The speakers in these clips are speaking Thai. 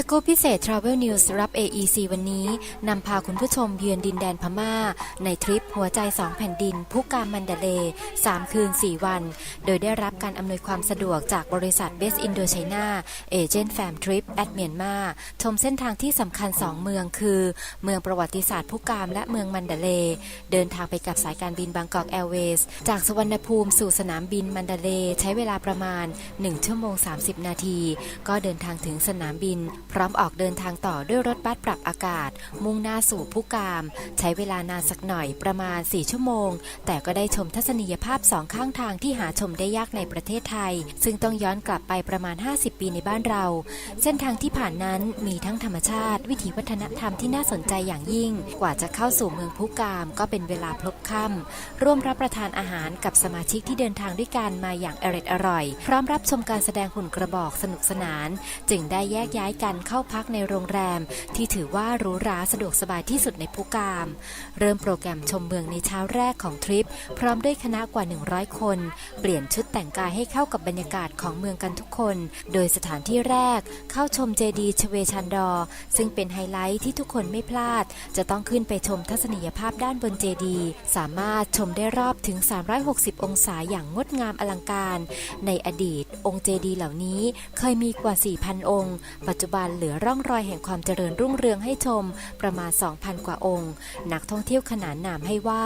สกู๊ปพิเศษ Travel News รับ AEC วันนี้ นำพาคุณผู้ชมเยือนดินแดนพม่า ในทริปหัวใจ 2 แผ่นดินผู้การมันดาเลย์3คืน 4 วัน โดยได้รับการอำนวยความสะดวกจากบริษัท Best Indochina Agent Fam Trip at Myanmar ชมเส้นทางที่สำคัญ 2 เมืองคือ เมืองประวัติศาสตร์ผู้การและเมืองมันดาเลย์เดินทางไปกับสายการบินบางกอกแอร์เวย์จากสวรรณภูมิสู่สนามบินมันดาเลย์ใช้เวลาประมาณ 1 ชั่วโมง 30 นาที ก็เดินทางถึงสนามบินพร้อมออกเดินทางต่อด้วยรถบัสปรับอากาศ มุ่งหน้าสู่ผู้กาม ใช้เวลานานสักหน่อยประมาณ 4 ชั่วโมง แต่ก็ได้ชมทัศนียภาพสองข้างทางที่หาชมได้ยากในประเทศไทย ซึ่งต้องย้อนกลับไปประมาณ 50 ปีในบ้านเรา เส้นทางที่ผ่านนั้นมีทั้งธรรมชาติ วิถีวัฒนธรรมที่น่าสนใจอย่างยิ่ง กว่าจะเข้าสู่เมืองผู้กาม ก็เป็นเวลาพลบค่ำร่วมรับประทานอาหารกับสมาชิกที่เดินทางด้วยกันมาอย่างอร็ดอร่อย พร้อมรับชมการแสดงหุ่นกระบอกสนุกสนาน จึงได้แยกย้ายกันเข้าพักในโรงแรม ที่ถือว่าหรูหราสะดวกสบายที่สุดในภูกาม เริ่มโปรแกรมชมเมืองในเช้าแรกของทริป พร้อมด้วยคณะกว่า 100 คน เปลี่ยนชุดแต่งกายให้เข้ากับบรรยากาศของเมืองกันทุกคน โดยสถานที่แรก เข้าชมเจดีย์ชเวชันดอ ซึ่งเป็นไฮไลท์ที่ทุกคนไม่พลาด จะต้องขึ้นไปชมทัศนียภาพด้านบนเจดีย์สามารถชมได้รอบถึง 360 องศาอย่างงดงามอลังการ ในอดีตองค์เจดีย์เหล่านี้เคยมีกว่า 4,000 องค์ ปัจจุบันเหลือร่องรอยแห่งความเจริญรุ่งเรืองให้ชมประมาณ 2,000 กว่าองค์ นักท่องเที่ยวขนานนามให้ว่า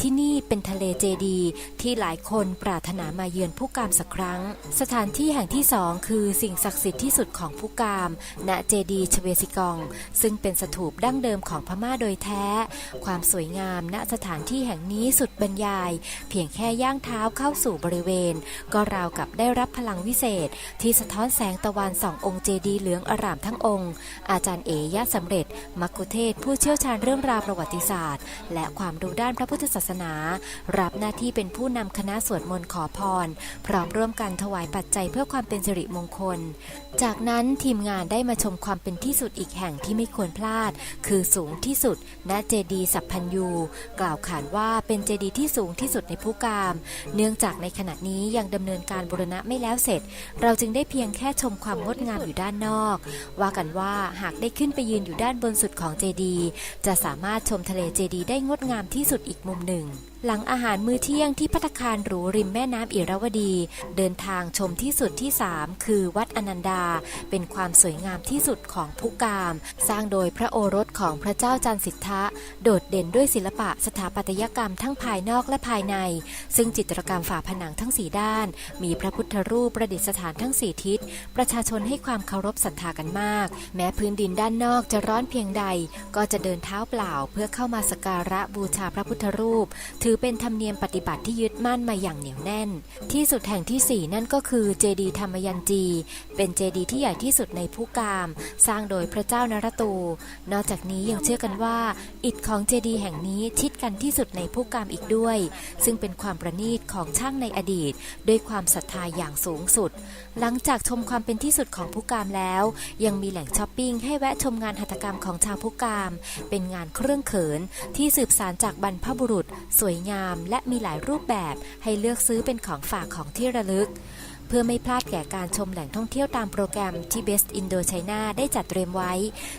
ที่นี่เป็นทะเลเจดีที่หลายคนปรารถนามาเยือนผู้กามสักครั้ง สถานที่แห่งที่สองคือสิ่งศักดิ์สิทธิ์ที่สุดของผู้กาม ณเจดีชเวซิกอง ซึ่งเป็นสถูปดั้งเดิมของพม่าโดยแท้ ความสวยงามณสถานที่แห่งนี้สุดบรรยาย เพียงแค่ย่างเท้าเข้าสู่บริเวณ ก็ราวกับได้รับพลังวิเศษ ที่สะท้อนแสงตะวันส่ององค์เจดีเหลืองอร่ามทั้งองค์ อาจารย์เอยะสำเร็จ มักคุเทศผู้เชี่ยวชาญเรื่องราวประวัติศาสตร์ และความรู้ด้านพระพุทธศาสนา รับหน้าที่เป็นผู้นำคณะสวดมนต์ขอพร พร้อมร่วมกันถวายปัจจัยเพื่อความเป็นสิริมงคล จากนั้นทีมงานได้มาชมความเป็นที่สุดอีกแห่งที่ไม่ควรพลาด คือสูงที่สุดณเจดีสัพพัญยูกล่าวขานว่าเป็นเจดีย์ที่สูงที่สุดในภูกาม เนื่องจากในขณะนี้ยังดำเนินการบูรณะไม่แล้วเสร็จ เราจึงได้เพียงแค่ชมความงดงามอยู่ด้านนอกว่ากันว่าหากได้ขึ้นไปยืนอยู่ด้านบนสุดของเจดี จะสามารถชมทะเลเจดีได้งดงามที่สุดอีกมุมหนึ่ง หลังอาหารมื้อเที่ยงที่พัตคารหรูริมแม่น้ำอิราวดี เดินทางชมที่สุดที่ 3 คือวัดอนันดา เป็นความสวยงามที่สุดของภูกาม สร้างโดยพระโอรสของพระเจ้าจันสิทธะ โดดเด่นด้วยศิลปะสถาปัตยกรรมทั้งภายนอกและภายใน ซึ่งจิตรกรรมฝาผนังทั้งสีด้าน มีพระพุทธรูปประดิษฐานทั้งสี่ทิศ ประชาชนให้ความเคารพศรัทธากันมาก แม้พื้นดินด้านนอกจะร้อนเพียงใด ก็จะเดินเท้าเปล่าเพื่อเข้ามาสักการะบูชาพระพุทธรูปถือเป็นธรรมเนียมปฏิบัติที่ยึดมั่นมาอย่างเหนียวแน่น ที่สุดแห่งที่ 4 นั่นก็คือเจดีธรรมยันจี เป็นเจดีที่ใหญ่ที่สุดในภูกาม สร้างโดยพระเจ้านรตู นอกจากนี้ยังเชื่อกันว่า อิฐของเจดีแห่งนี้ชิดกันที่สุดในภูกามอีกด้วย ซึ่งเป็นความประณีตของช่างในอดีต ด้วยความศรัทธาอย่างสูงสุด หลังจากชมความเป็นที่สุดของภูกามแล้ว ยังมีแหล่งช้อปปิ้งให้แวะชมงานหัตถกรรมของชาวภูกาม เป็นงานเครื่องเขินที่สืบสานจากบรรพบุรุษสวยงาม และมีหลายรูปแบบให้เลือกซื้อเป็นของฝากของที่ระลึก เพื่อไม่พลาดแก่การชมแหล่งท่องเที่ยวตามโปรแกรมที่ Best Indo China ได้จัดเตรียมไว้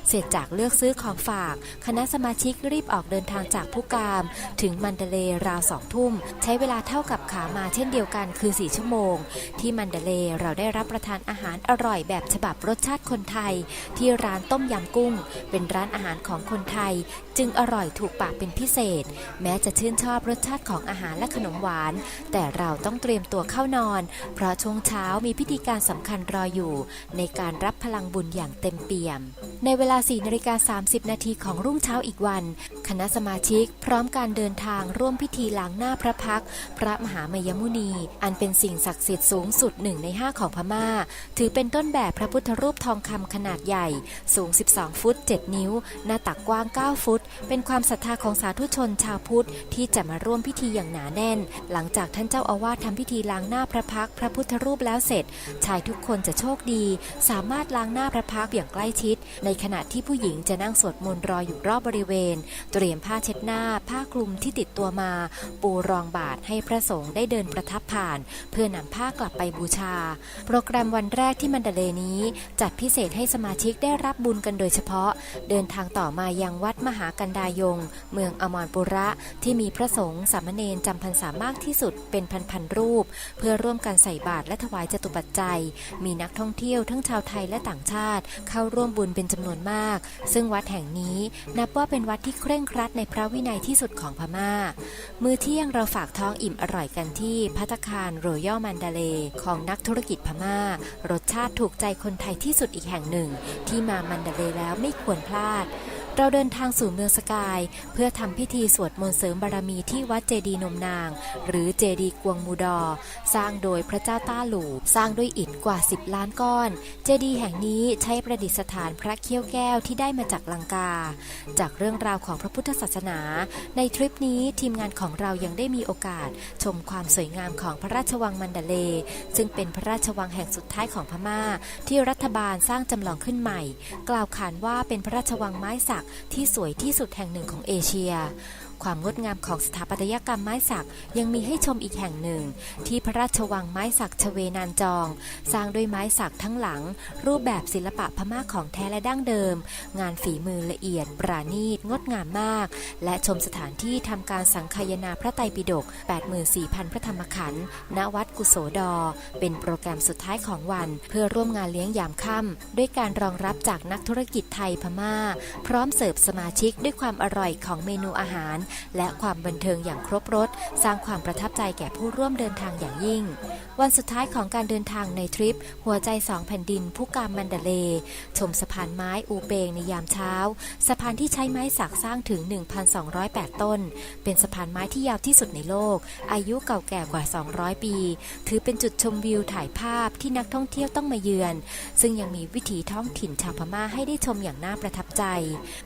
เสร็จจากเลือกซื้อของฝาก คณะสมาชิกรีบออกเดินทางจากผู้กาม ถึงมันเดเลราวสองทุ่ม ใช้เวลาเท่ากับขามาเช่นเดียวกันคือ 4 ชั่วโมง ที่มันเดเลเราได้รับประทานอาหารอร่อยแบบฉบับรสชาติคนไทย ที่ร้านต้มยำกุ้ง เป็นร้านอาหารของคนไทย จึงอร่อยถูกปากเป็นพิเศษ แม้จะชื่นชอบรสชาติของอาหารและขนมหวาน แต่เราต้องเตรียมตัวเข้านอน เพราะช่วงเช้ามีพิธีการสำคัญรออยู่ ในการรับพลังบุญอย่างเต็มเปี่ยม ในเวลา4นาฬิกา30 นาทีของรุ่งเช้าอีกวัน คณะสมาชิกพร้อมการเดินทางร่วมพิธีล้างหน้าพระพัก พระมหามยมุนี อันเป็นสิ่งศักดิ์สิทธิ์สูงสุดหนึ่งในห้าของพม่า ถือเป็นต้นแบบพระพุทธรูปทองคำขนาดใหญ่ สูง 12 ฟุต 7 นิ้ว หน้าตักกว้าง 9 ฟุต เป็นความศรัทธาของสาธุชนชาวพุทธที่จะมาร่วมพิธีอย่างหนาแน่น หลังจากท่านเจ้าอาวาสทำพิธีล้างหน้าพระพักพระพุทธรูปแล้วเสร็จ ชายทุกคนจะโชคดี สามารถล้างหน้าพระพักตร์อย่างใกล้ชิด ในขณะที่ผู้หญิงจะนั่งสวดมนต์รออยู่รอบบริเวณ เตรียมผ้าเช็ดหน้า ผ้าคลุมที่ติดตัวมา ปูรองบาทให้พระสงฆ์ได้เดินประทับผ่าน เพื่อนำผ้ากลับไปบูชา โปรแกรมวันแรกที่มันเดเลนี้ จัดพิเศษให้สมาชิกได้รับบุญกันโดยเฉพาะ เดินทางต่อมายังวัดมหากันดายง เมืองอมรปุระที่มีพระสงฆ์สามเณรจำพรรษามากที่สุดเป็นพันๆรูป เพื่อร่วมกันใส่บาตรและถวายจตุปัจจัย มีนักท่องเที่ยวทั้งชาวไทยและต่างชาติ เข้าร่วมบุญเป็นจำนวนมาก ซึ่งวัดแห่งนี้นับว่าเป็นวัดที่เคร่งครัดในพระวินัยที่สุดของพม่า มื้อเที่ยงเราฝากท้องอิ่มอร่อยกันที่พัตคารรอยัลมันดาเล ของนักธุรกิจพม่า รสชาติถูกใจคนไทยที่สุดอีกแห่งหนึ่ง ที่มามันดาเลแล้วไม่ควรพลาด เราเดินทางสู่เมืองสกาย เพื่อทำพิธีสวดมนต์เสริมบารมีที่วัดเจดีนมนาง หรือเจดีกวงมูดอ สร้างโดยพระเจ้าต้าหลูสร้างด้วยอิฐกว่า 10 ล้านก้อน เจดีแห่งนี้ใช้ประดิษฐานพระเขี้ยวแก้วที่ได้มาจากลังกา จากเรื่องราวของพระพุทธศาสนา ในทริปนี้ทีมงานของเรายังได้มีโอกาส ชมความสวยงามของพระราชวังมันดาเล ซึ่งเป็นพระราชวังแห่งสุดท้ายของพม่า ที่รัฐบาลสร้างจำลองขึ้นใหม่ กล่าวขานว่าเป็นพระราชวังไม้สักที่สวยที่สุดแห่งหนึ่งของเอเชีย ความงดงามของสถาปัตยกรรมไม้สักยังมีให้ชมอีกแห่งหนึ่ง ที่พระราชวังไม้สักชเวนานจอง สร้างด้วยไม้สักทั้งหลัง รูปแบบศิลปะพม่าของแท้และดั้งเดิม งานฝีมือละเอียด ปราณีต งดงามมาก และชมสถานที่ทำการสังคายนาพระไตรปิฎก84,000 พระธรรมขันธ์ณวัดกุโสดอ เป็นโปรแกรมสุดท้ายของวัน เพื่อร่วมงานเลี้ยงยามค่ำด้วยการรองรับจากนักธุรกิจไทยพม่า พร้อมเสิร์ฟสมาชิกด้วยความอร่อยของเมนูอาหารและความบันเทิงอย่างครบรถ สร้างความประทับใจแก่ผู้ร่วมเดินทางอย่างยิ่ง วันสุดท้ายของการเดินทางในทริป หัวใจสองแผ่นดินผู้กามมันดาเล ชมสะพานไม้อูเปงในยามเช้า สะพานที่ใช้ไม้สักสร้างถึง 1,208 ต้น เป็นสะพานไม้ที่ยาวที่สุดในโลก อายุเก่าแก่กว่า 200 ปี ถือเป็นจุดชมวิวถ่ายภาพที่นักท่องเที่ยวต้องมาเยือน ซึ่งยังมีวิถีท้องถิ่นชาวพม่าให้ได้ชมอย่างน่าประทับใจ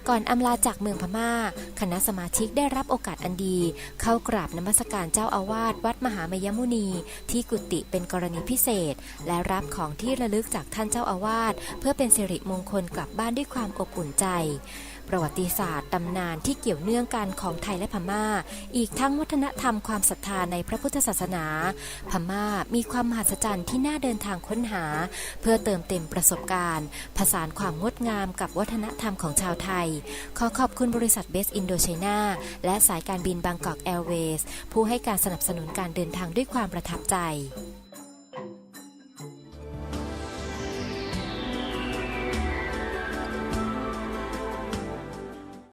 ก่อนอำลาจากเมืองพม่า คณะสมาชิกได้รับโอกาสอันดี เข้ากราบนมัสการเจ้าอาวาสวัดมหามยมุนี ที่กุฏิเป็นกรณีพิเศษ และรับของที่ระลึกจากท่านเจ้าอาวาสเพื่อเป็นสิริมงคลกลับบ้านด้วยความอบอุ่นใจ ประวัติศาสตร์ตำนานที่เกี่ยวเนื่องกันของไทยและพม่า อีกทั้งวัฒนธรรมความศรัทธาในพระพุทธศาสนา พม่ามีความมหัศจรรย์ที่น่าเดินทางค้นหา เพื่อเติมเต็มประสบการณ์ ผสานความงดงามกับวัฒนธรรมของชาวไทย ขอขอบคุณบริษัทเบสอินโดไชนาและสายการบินบางกอกแอร์เวย์ผู้ให้การสนับสนุนการเดินทางด้วยความประทับใจ